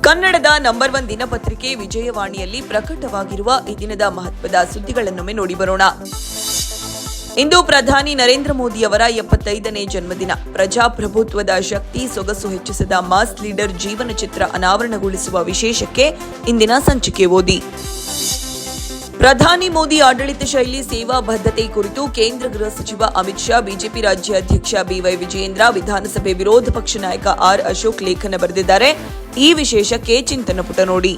ಕನ್ನಡದ number one ದಿನಪತ್ರಿಕೆ ವಿಜಯವಾಣಿಯಲ್ಲಿ ಪ್ರಕಟವಾಗಿರುವ ಈ ದಿನದ ಮಹತ್ವದ ಸುದ್ದಿಗಳನ್ನೊಮ್ಮೆ ನೋಡಿ ಬರೋಣ. ಇಂದು ಪ್ರಧಾನಿ ನರೇಂದ್ರ ಮೋದಿ ಅವರ ಎಪ್ಪತ್ತೈದನೇ ಜನ್ಮದಿನ. ಪ್ರಜಾಪ್ರಭುತ್ವದ ಶಕ್ತಿ ಸೊಗಸು ಹೆಚ್ಚಿಸದ ಮಾಸ್ ಲೀಡರ್ ಜೀವನ ಚಿತ್ರ ಅನಾವರಣಗೊಳಿಸುವ ವಿಶೇಷಕ್ಕೆ ಇಂದಿನ ಸಂಚಿಕೆ ಓದಿ. ಪ್ರಧಾನಿ ಮೋದಿ ಆಡಳಿತ ಶೈಲಿ ಸೇವಾ ಬದ್ಧತೆ ಕುರಿತು ಕೇಂದ್ರ ಗೃಹ ಸಚಿವ ಅಮಿತ್ ಶಾ, ಬಿಜೆಪಿ ರಾಜ್ಯಾಧ್ಯಕ್ಷ ಬಿವೈ ವಿಜಯೇಂದ್ರ, ವಿಧಾನಸಭೆ ವಿರೋಧ ಪಕ್ಷ ನಾಯಕ ಆರ್ ಅಶೋಕ್ ಲೇಖನ ಬರೆದಿದ್ದಾರೆ. ಈ ವಿಶೇಷಕ್ಕೆ ಚಿಂತನ ಪುಟ ನೋಡಿ.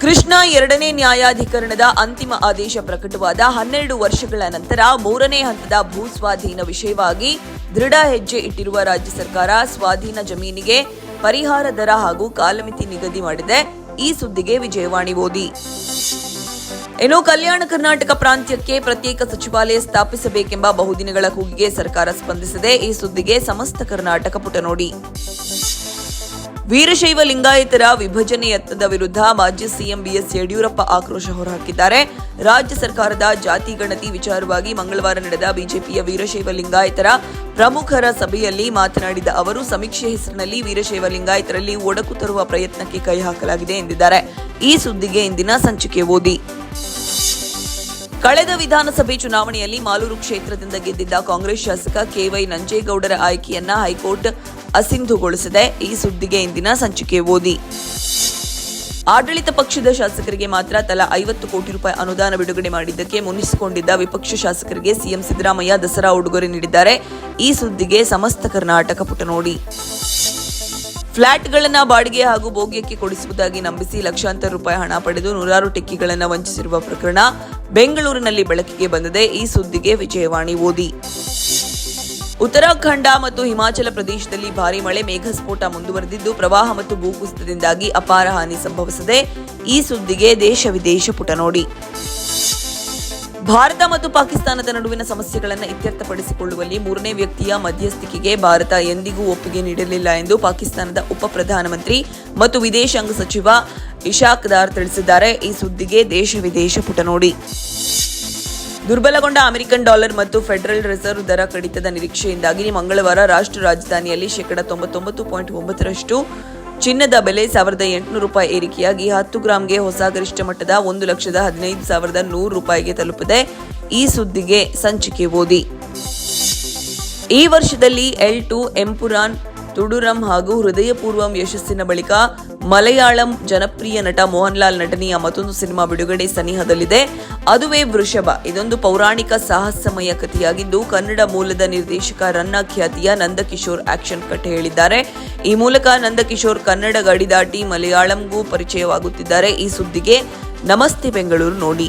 ಕೃಷ್ಣ ಎರಡನೇ ನ್ಯಾಯಾಧಿಕರಣದ ಅಂತಿಮ ಆದೇಶ ಪ್ರಕಟವಾದ ಹನ್ನೆರಡು ವರ್ಷಗಳ ನಂತರ ಮೂರನೇ ಹಂತದ ಭೂ ಸ್ವಾಧೀನ ವಿಷಯವಾಗಿ ದೃಢ ಹೆಜ್ಜೆ ಇಟ್ಟಿರುವ ರಾಜ್ಯ ಸರ್ಕಾರ ಸ್ವಾಧೀನ ಜಮೀನಿಗೆ ಪರಿಹಾರ ದರ ಹಾಗೂ ಕಾಲಮಿತಿ ನಿಗದಿ ಮಾಡಿದೆ. ಈ ಸುದ್ದಿಗೆ ವಿಜಯವಾಣಿ ಓದಿ. ಇನ್ನು ಕಲ್ಯಾಣ ಕರ್ನಾಟಕ ಪ್ರಾಂತ್ಯಕ್ಕೆ ಪ್ರತ್ಯೇಕ ಸಚಿವಾಲಯ ಸ್ಥಾಪಿಸಬೇಕೆಂಬ ಬಹುದಿನಗಳ ಕೂಗಿಗೆ ಸರ್ಕಾರ ಸ್ಪಂದಿಸಿದೆ ಈ ಸುದ್ದಿಗೆ ಸಮಸ್ತ ಕರ್ನಾಟಕ ಪುಟ ನೋಡಿ. ವೀರಶೈವ ಲಿಂಗಾಯತರ ವಿಭಜನೆ ಯತ್ನದ ವಿರುದ್ಧ ಮಾಜಿ ಸಿಎಂ ಬಿಎಸ್ ಯಡಿಯೂರಪ್ಪ ಆಕ್ರೋಶ ಹೊರಹಾಕಿದ್ದಾರೆ. ರಾಜ್ಯ ಸರ್ಕಾರದ ಜಾತಿ ಗಣತಿ ವಿಚಾರವಾಗಿ ಮಂಗಳವಾರ ನಡೆದ ಬಿಜೆಪಿಯ ವೀರಶೈವ ಲಿಂಗಾಯತರ ಪ್ರಮುಖರ ಸಭೆಯಲ್ಲಿ ಮಾತನಾಡಿದ ಅವರು, ಸಮೀಕ್ಷೆ ಹೆಸರಿನಲ್ಲಿ ವೀರಶೈವ ಲಿಂಗಾಯತರಲ್ಲಿ ಒಡಕು ತರುವ ಪ್ರಯತ್ನಕ್ಕೆ ಕೈ ಹಾಕಲಾಗಿದೆ ಎಂದಿದ್ದಾರೆ. ಈ ಸುದ್ದಿಗೆ ಇಂದಿನ ಸಂಚಿಕೆ ಓದಿ. ಕಳೆದ ವಿಧಾನಸಭೆ ಚುನಾವಣೆಯಲ್ಲಿ ಮಾಲೂರು ಕ್ಷೇತ್ರದಿಂದ ಗೆದ್ದಿದ್ದ ಕಾಂಗ್ರೆಸ್ ಶಾಸಕ ಕೆವೈ ನಂಜೇಗೌಡರ ಆಯ್ಕೆಯನ್ನ ಹೈಕೋರ್ಟ್ ಅಸಿಂಧುಗೊಳಿಸಿದೆ. ಈ ಸುದ್ದಿಗೆ ಇಂದಿನ ಸಂಚಿಕೆ ಓದಿ. ಆಡಳಿತ ಪಕ್ಷದ ಶಾಸಕರಿಗೆ ಮಾತ್ರ ತಲಾ ಐವತ್ತು ಕೋಟಿ ರೂಪಾಯಿ ಅನುದಾನ ಬಿಡುಗಡೆ ಮಾಡಿದ್ದಕ್ಕೆ ಮುನಿಸಿಕೊಂಡಿದ್ದ ವಿಪಕ್ಷ ಶಾಸಕರಿಗೆ ಸಿಎಂ ಸಿದ್ದರಾಮಯ್ಯ ದಸರಾ ಉಡುಗೊರೆ ನೀಡಿದ್ದಾರೆ. ಈ ಸುದ್ದಿಗೆ ಸಮಸ್ತ ಕರ್ನಾಟಕ ಪುಟ ನೋಡಿ. ಫ್ಲಾಟ್ಗಳನ್ನ ಬಾಡಿಗೆ ಹಾಗೂ ಭೋಗ್ಯಕ್ಕೆ ಕೊಡಿಸುವುದಾಗಿ ನಂಬಿಸಿ ಲಕ್ಷಾಂತರ ರೂಪಾಯಿ ಹಣ ಪಡೆದು ನೂರಾರು ಟೆಕ್ಕಿಗಳನ್ನ ವಂಚಿಸಿರುವ ಪ್ರಕರಣ ಬೆಂಗಳೂರಿನಲ್ಲಿ ಬೆಳಕಿಗೆ ಬಂದಿದೆ. ಈ ಸುದ್ದಿಗೆ ವಿಜಯವಾಣಿ ಓದಿ. ಉತ್ತರಾಖಂಡ ಮತ್ತು ಹಿಮಾಚಲ ಪ್ರದೇಶದಲ್ಲಿ ಭಾರೀ ಮಳೆ, ಮೇಘಸ್ಫೋಟ ಮುಂದುವರೆದಿದ್ದು ಪ್ರವಾಹ ಮತ್ತು ಭೂಕುಸಿತದಿಂದಾಗಿ ಅಪಾರ ಹಾನಿ ಸಂಭವಿಸಿದೆ. ಈ ಸುದ್ದಿಗೆ ದೇಶ ವಿದೇಶ ಪುಟ ನೋಡಿ. ಭಾರತ ಮತ್ತು ಪಾಕಿಸ್ತಾನದ ನಡುವಿನ ಸಮಸ್ಯೆಗಳನ್ನು ಇತ್ಯರ್ಥಪಡಿಸಿಕೊಳ್ಳುವಲ್ಲಿ ಮೂರನೇ ವ್ಯಕ್ತಿಯ ಮಧ್ಯಸ್ಥಿಕೆಗೆ ಭಾರತ ಎಂದಿಗೂ ಒಪ್ಪಿಗೆ ನೀಡಲಿಲ್ಲ ಎಂದು ಪಾಕಿಸ್ತಾನದ ಉಪ ಪ್ರಧಾನಮಂತ್ರಿ ಮತ್ತು ವಿದೇಶಾಂಗ ಸಚಿವ ಇಶಾಕ್ ದಾರ್ ತಿಳಿಸಿದ್ದಾರೆ. ಈ ಸುದ್ದಿಗೆ ದೇಶ ವಿದೇಶ ಪುಟ ನೋಡಿ. ದುರ್ಬಲಗೊಂಡ ಅಮೆರಿಕನ್ ಡಾಲರ್ ಮತ್ತು ಫೆಡರಲ್ ರಿಸರ್ವ್ ದರ ಕಡಿತದ ನಿರೀಕ್ಷೆಯಿಂದಾಗಿ ಮಂಗಳವಾರ ರಾಷ್ಟ್ರ ರಾಜಧಾನಿಯಲ್ಲಿ ಶೇಕಡಾ ತೊಂಬತ್ತೊಂಬತ್ತು ಪಾಯಿಂಟ್ ಒಂಬತ್ತರಷ್ಟು ಚಿನ್ನದ ಬೆಲೆ ಸಾವಿರದ ಎಂಟುನೂರು ರೂಪಾಯಿ ಏರಿಕೆಯಾಗಿ ಹತ್ತು ಗ್ರಾಂಗೆ ಹೊಸ ಗರಿಷ್ಠ ಮಟ್ಟದ ಒಂದು ಲಕ್ಷದ ಹದಿನೈದು ಸಾವಿರದ ನೂರು ರೂಪಾಯಿಗೆ ತಲುಪಿದೆ. ಈ ಸುದ್ದಿಗೆ ಸಂಚಿಕೆ ಓದಿ. ಈ ವರ್ಷದಲ್ಲಿ ಎಲ್ ಟು ಎಂಪುರಾನ್ ತುಡುರಂ ಹಾಗೂ ಹೃದಯಪೂರ್ವಂ ಯಶಸ್ಸಿನ ಬಳಿಕ ಮಲಯಾಳಂ ಜನಪ್ರಿಯ ನಟ ಮೋಹನ್ಲಾಲ್ ನಟನೆಯ ಮತ್ತೊಂದು ಸಿನಿಮಾ ಬಿಡುಗಡೆ ಸನಿಹದಲ್ಲಿದೆ. ಅದುವೇ ವೃಷಭ. ಇದೊಂದು ಪೌರಾಣಿಕ ಸಾಹಸಮಯ ಕಥೆಯಾಗಿದ್ದು, ಕನ್ನಡ ಮೂಲದ ನಿರ್ದೇಶಕ ರನ್ನ ಖ್ಯಾತಿಯ ನಂದಕಿಶೋರ್ ಆಕ್ಷನ್ ಕಟ್ ಹೇಳಿದ್ದಾರೆ. ಈ ಮೂಲಕ ನಂದಕಿಶೋರ್ ಕನ್ನಡ ಗಡಿ ದಾಟಿ ಮಲಯಾಳಂಗೂ ಪರಿಚಯವಾಗುತ್ತಿದ್ದಾರೆ. ಈ ಸುದ್ದಿಗೆ ನಮಸ್ತೆ ಬೆಂಗಳೂರು ನೋಡಿ.